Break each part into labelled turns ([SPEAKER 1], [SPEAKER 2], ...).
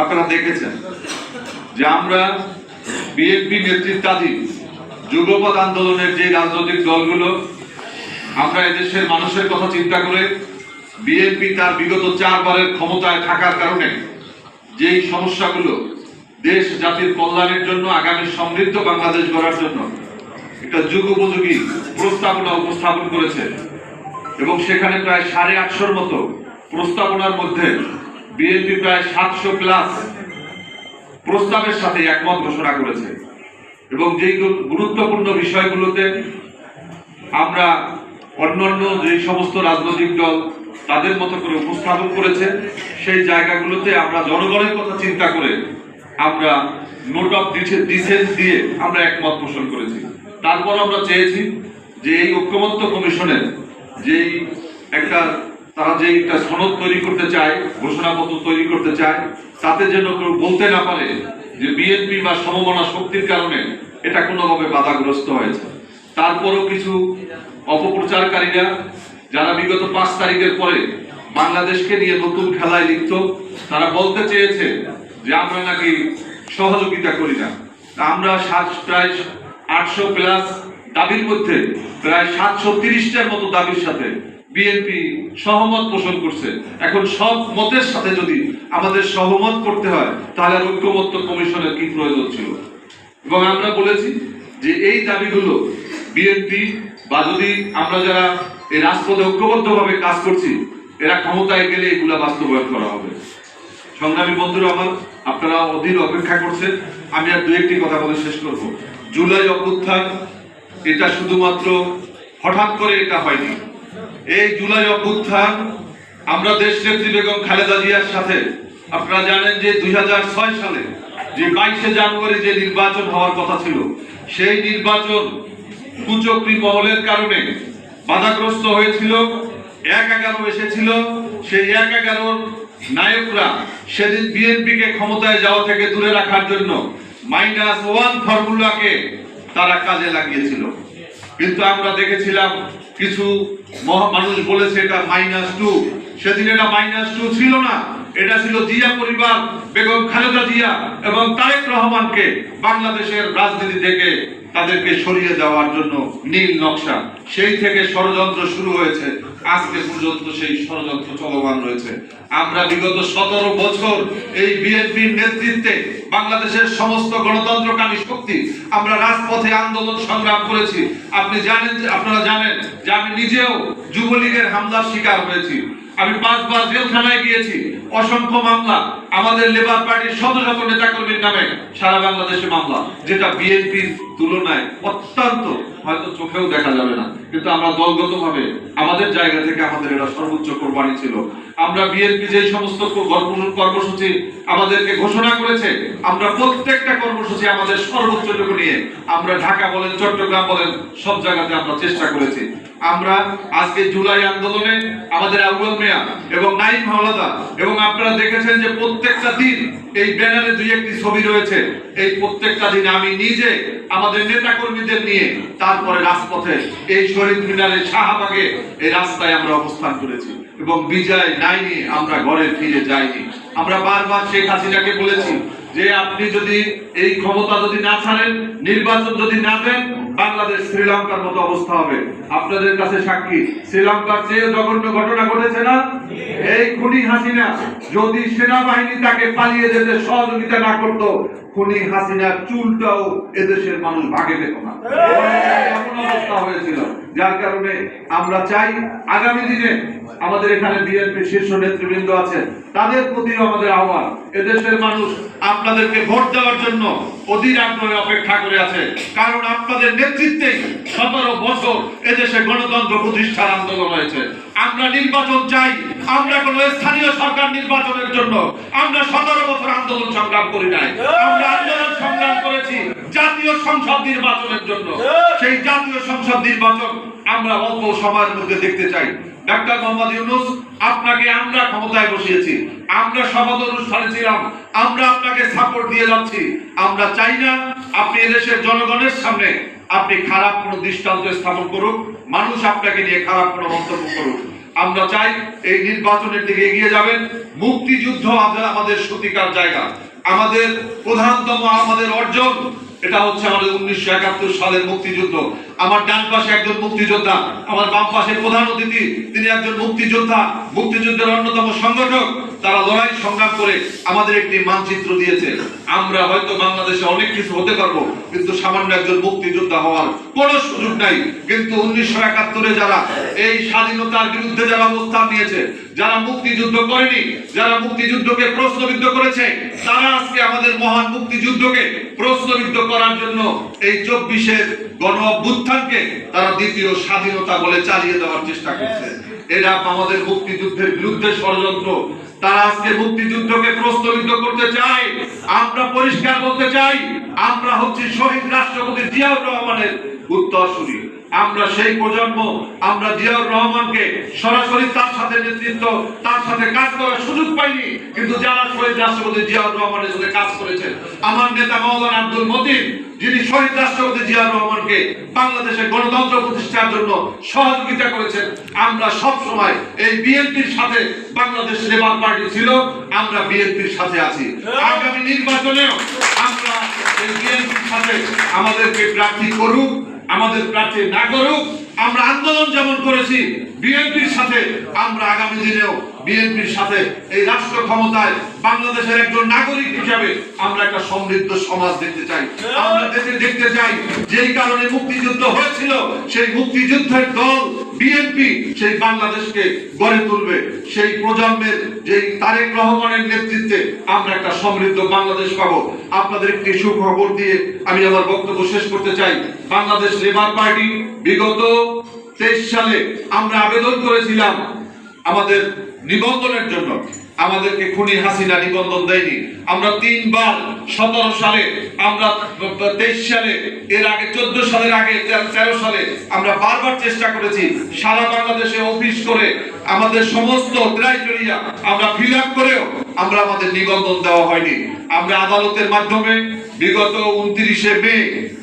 [SPEAKER 1] আপনারা দেখেছেন যে আমরা বিএনপি নেতৃত্বাধীন যুগপৎ আন্দোলনের যে রাজনৈতিক দলগুলো, আমরা এদেশের মানুষের কথা চিন্তা করে বিএনপি তার বিগত চারবারের ক্ষমতায় থাকার কারণে যেই সমস্যাগুলো দেশ জাতির কল্যাণের জন্য, আগামী সমৃদ্ধ বাংলাদেশ গড়ার জন্য একটা যুগোপযোগী প্রস্তাবনা উপস্থাপন করেছে এবং সেখানে প্রায় সাড়ে আটশোর মতো প্রস্তাবনার মধ্যে বিএনপি প্রায় সাতশো প্লাস প্রস্তাবের সাথে একমত ঘোষণা করেছে। এবং যেই গুরুত্বপূর্ণ বিষয়গুলোতে আমরা অন্যান্য যে সমস্ত রাজনৈতিক দল তাদের মতো করে উপস্থাপন করেছে, সেই জায়গাগুলোতে আমরা জনগণের কথা চিন্তা করে আমরা নোট অফ ডিসেন্স দিয়ে আমরা একমত পোষণ করেছি। তারপর আমরা চেয়েছি যে এই ঐক্যমত্য কমিশনের যেই একটা তারা যে একটা সনদ তৈরি করতে চায়, ঘোষণাপত্র তৈরি করতে চায়, তাতে যেন কেউ বলতে না পারে যে বিএনপি বা সমমনা শক্তির কারণে এটা কোনোভাবে বাধাগ্রস্ত হয়েছে। তারপরও কিছু অপপ্রচারকারীরা যারা বিগত পাঁচ তারিখের পরে বাংলাদেশকে নিয়ে নতুন খেলায় লিপ্ত, তারা বলতে চেয়েছে যে আমরা নাকি সহযোগিতা করি না। আমরা সাত, প্রায় আটশো প্লাস দাবির মধ্যে, প্রায় সাতশো তিরিশটার মতো দাবির সাথে বিএনপি সহমত পোষণ করছে। এখন সব মতের সাথে যদি আমাদের সহমত করতে হয়, তাহলে ঐক্যমত্য কমিশনের কি প্রয়োজন ছিল? এবং আমরা বলেছি যে এই দাবিগুলো বিএনপি বা যদি আমরা যারা এই রাজপথে ঐক্যবদ্ধভাবে কাজ করছি, এরা ক্ষমতায় গেলে এগুলা বাস্তবায়ন করা হবে। সংগ্রামী বন্ধুরা আমার, আপনারা অধীর অপেক্ষা করছেন, আমি আর দু একটি কথা বলে শেষ করব। জুলাই অভ্যুত্থান, এটা শুধুমাত্র হঠাৎ করে এটা হয়নি। এই জুলাই অভ্যুত্থান আমরা দেশ নেত্রী বেগম খালেদা জিয়ার সাথে। আপনারা জানেন যে দুই হাজার ছয় সালে যে বাইশে জানুয়ারি যে নির্বাচন হওয়ার কথা ছিল, সেই নির্বাচন কুচক্রী মহলের কারণে বাধাগ্রস্ত হয়েছিল, এক এগারো এসেছিল। সেই এক এগারোর নায়করা সেদিন বিএনপিকে ক্ষমতায় যাওয়া থেকে দূরে রাখার জন্য মাইনাস ওয়ান ফর্মুলাকে তারা কাজে লাগিয়েছিল। কিন্তু আমরা দেখেছিলাম কিছু মানুষ বলেছে এটা মাইনাস টু সেদিন এটা মাইনাস টু ছিল না। এটা ছিল জিয়া পরিবার, বেগম খালেদা জিয়া এবং তারেক রহমানকে বাংলাদেশের রাজনীতি থেকে তাদেরকে সরিয়ে দেওয়ার জন্য নীল নকশা। সেই থেকে ষড়যন্ত্র শুরু হয়েছে। আজকে পর্যন্ত সেই ষড়যন্ত্র চলমান রয়েছে। আমরা বিগত সতেরো বছর এই বিএনপির নেতৃত্বে বাংলাদেশের সমস্ত গণতন্ত্রকামী শক্তি আমরা রাজপথে আন্দোলন সংগ্রাম করেছি। আপনি জানেন আপনারা জানেন যে আমি নিজেও যুবলীগের হামলার শিকার হয়েছি। আমি পাঁচবার জেলখানায় গিয়েছি। অসংখ্য মামলা। আমাদের লেবার পার্টির শত শত নেতাকর্মীর নামে সারা বাংলাদেশে মামলা, যেটা বিএনপির তুলনায় অত্যন্ত হয়তো চোখেও দেখা যাবে না। কিন্তু আমরা দলগতভাবে আমাদের জায়গা থেকে আমাদের এটা সর্বোচ্চ কোরবানি ছিল। আমরা বিএনপি যে সমস্ত কর্মসূচি আমাদেরকে ঘোষণা করেছে, আমরা প্রত্যেকটা কর্মসূচি আমাদের সর্বোচ্চটুকু নিয়ে আমরা ঢাকা বলেন, চট্টগ্রাম বলেন, সব জায়গাতে আমরা চেষ্টা করেছি। আমরা আজকে জুলাই আন্দোলনে আমাদের আউয়াল মিয়া এবং নাইম হাওলাদা এবং আপনারা দেখেছেন যে প্রত্যেকটা দিন এই ব্যানারে দুই একটি ছবি রয়েছে। এই প্রত্যেকটা দিন আমি নিজে আমাদের নেতা কর্মীদের নিয়ে তারপরে রাজপথে এই শহীদ মিনারে শাহবাগে এই রাস্তায় আমরা অবস্থান করেছি এবং বিজয় নাই নিয়ে আমরা ঘরে ফিরে যাইনি। আমরা বারবার শেখ হাসিনাকে বলেছি যে আপনি যদি এই ক্ষমতা যদি না ছাড়েন, নির্বাচন যদি না দেন, বাংলাদেশ শ্রীলঙ্কার মতো অবস্থা হবে। আপনাদের কাছে সাক্ষী, শ্রীলঙ্কার চেয়ে জঘন্য ঘটনা ঘটেছে না? এই খুনি হাসিনা যদি সেনাবাহিনী তাকে পালিয়ে যেতে সহযোগিতা না করতো খুনি হাসিনার চুলটাও এদেশের মানুষ ভাগে পেত না। এমন অবস্থা হয়েছিল। যার কারণে আমরা চাই আগামী দিনে আমাদের এখানে বিএনপি শীর্ষ নেতৃবৃন্দ আছেন তাদের প্রতি আমাদের আহ্বান এদেশের মানুষ আপনাদেরকে ভোট দেওয়ার জন্য অধীর আগ্রহে অপেক্ষা করে আছে। কারণ আপনাদের নেতৃত্বে সতেরো বছর এদেশে গণতন্ত্র প্রতিষ্ঠার আন্দোলন হয়েছে। আমরা নির্বাচন চাই, আমরা কোন স্থানীয় সরকার নির্বাচনের জন্য আমরা সতেরো বছর আন্দোলন সংগ্রাম করি নাই। আমরা আন্দোলন সংগ্রাম করেছি জাতীয় সংসদ নির্বাচনের জন্য। সেই জাতীয় সংসদ নির্বাচন আমরা অল্প সময়ের মধ্যে দেখতে চাই। ডাক্তার মোহাম্মদ ইউনুস, আপনাকে আমরা ক্ষমতায় বসিয়েছি, আমরা শপথ অনুষ্ঠানে ছিলাম, আমরা আপনাকে সাপোর্ট দিয়ে যাচ্ছি। আমরা চাই না আপনি এদেশের জনগণের সামনে আপনি খারাপ কোনো দৃষ্টান্ত স্থাপন করুক, মানুষ আপনাকে নিয়ে খারাপ কোনো মন্তব্য করুক। আমরা চাই এই নির্বাচনের দিকে এগিয়ে যাবেন। মুক্তিযুদ্ধ আমাদের আমাদের সত্যিকার জায়গা। আমাদের প্রধানতম, আমাদের অর্জন, এটা হচ্ছে আমাদের উনিশশো একাত্তর সালের মুক্তিযুদ্ধ। আমার ডান পাশে একজন মুক্তিযোদ্ধা, আমার বাম পাশে প্রধান অতিথি, তিনি একজন মুক্তিযোদ্ধা, মুক্তিযুদ্ধের অন্যতম সংগঠক। তারা লড়াই সংগ্রাম করে আমাদের একটি মানচিত্র দিয়েছে। আমরা হয়তো বাংলাদেশে অনেক কিছু হতে পারব, কিন্তু সামান্য একজন মুক্তিযোদ্ধা হওয়ার কোনো সুযোগ নাই। কিন্তু উনিশশো একাত্তরে যারা এই স্বাধীনতার বিরুদ্ধে যারা অবস্থান নিয়েছে যারা মুক্তিযুদ্ধ করেনি, যারা মুক্তিযুদ্ধকে প্রশ্নবিদ্ধ করেছে, তারা আজকে আমাদের মহান মুক্তিযুদ্ধকে প্রশ্নবিদ্ধ করার জন্য এই চব্বিশের গণ অভ্যুত্থানকে তারা দ্বিতীয় স্বাধীনতা বলে চালিয়ে দেওয়ার চেষ্টা করছে। এরা আমাদের মুক্তিযুদ্ধের বিরুদ্ধে ষড়যন্ত্র। তারা আজকে মুক্তিযুদ্ধকে প্রস্তাবিত করতে চায়। আমরা পরিষ্কার করতে চাই, আমরা হচ্ছি শহীদ রাষ্ট্রপতি জিয়াউর রহমানের উত্তরসূরি। আমরা সেই প্রজন্ম, আমরা জিয়াউর রহমানকে সরাসরি তার সাথে নেতৃত্ব, তার সাথে কাজ করার সুযোগ পাইনি। কিন্তু যারা শহীদ রাষ্ট্রপতি জিয়াউর রহমানের সাথে কাজ করেছেন, আমার নেতা মৌলানা আব্দুল মতিন, যিনি শহীদ রাষ্ট্রপতি জিয়াউর রহমানকে বাংলাদেশে গণতন্ত্র প্রতিষ্ঠার জন্য সহযোগিতা করেছেন, আমরা সব সময় এই বিএনপির সাথে বাংলাদেশ লেবার পার্টি ছিল, আমরা বিএনপির সাথে আছি। আগামী নির্বাচনেও আমরা এই বিএনপির সাথে আমাদেরকে প্রার্থী করুক। আমাদের প্রার্থী না করুক আমরা আন্দোলন যেমন করেছি বিএনপির সাথে আমরা আগামী দিনেও বিএনপির সাথে এই রাষ্ট্র ক্ষমতায় বাংলাদেশের একজন নাগরিক হিসাবে আমরা একটা সমৃদ্ধ সমাজ দেখতে চাই। আমরা দেশে দেখতে চাই, যেই কারণে মুক্তিযুদ্ধ হয়েছিল, সেই মুক্তিযুদ্ধের দল বিএনপি, সেই বাংলাদেশকে গড়ে তুলবে। সেই প্রজন্মের যেই তারেক রহমানের নেতৃত্বে আমরা একটা সমৃদ্ধ বাংলাদেশ পাবো। আপনাদের একটি সুখবর দিয়ে আমি আমার বক্তব্য শেষ করতে চাই। বাংলাদেশ লেবার পার্টি বিগত তেইশ সালে আমরা আবেদন করেছিলাম আমাদের নিবন্ধনের জন্য আমাদেরকে খুনি হাসিনা নিবন্ধন দেয়নি। আমরা তিনবার সতেরো সালে, আমরা তেইশ সালে, এর আগে চোদ্দ সালের আগে, তেরো সালে আমরা বারবার চেষ্টা করেছি সারা বাংলাদেশে অফিস করে আমাদের সমস্ত ক্রাইটেরিয়া আমরা ফিল আপ করেও আমরা আমাদের নিবন্ধন দেওয়া হয়নি। আমরা আদালতের মাধ্যমে বিগত উনত্রিশে মে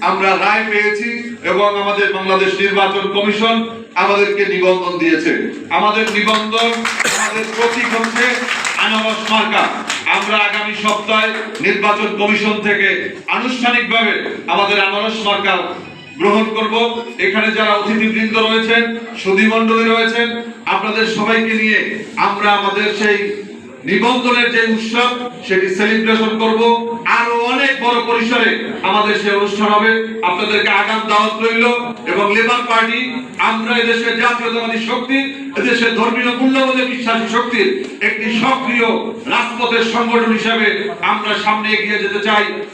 [SPEAKER 1] আমরা রায় পেয়েছি এবং আমাদের বাংলাদেশ নির্বাচন কমিশন আমাদেরকে নিবন্ধন দিয়েছে। আমাদের নিবন্ধন, আমাদের প্রতীক হচ্ছে আনারস মার্কা। আমরা আগামী সপ্তাহে নির্বাচন কমিশন থেকে আনুষ্ঠানিকভাবে আমাদের আনারস মার্কা গ্রহণ করব। এখানে যারা অতিথিবৃন্দ রয়েছেন সুধীমণ্ডলী রয়েছেন, আপনাদের সবাইকে নিয়ে আমরা আমাদের সেই নিবন্ধনের যে উৎসব, সেটি সেলিব্রেশন করব। আরও অনেক বড় পরিসরে আমাদের সেই অনুষ্ঠান হবে। আপনাদেরকে আগাম দাওয়াত রইল এবং লেবার পার্টি আমরা এদেশের জাতীয়তাবাদী শক্তি এদেশের ধর্মীয় মূল্যবোধে বিশ্বাসী শক্তির একটি সক্রিয় রাজপথের সংগঠন হিসাবে আমরা সামনে এগিয়ে যেতে চাই।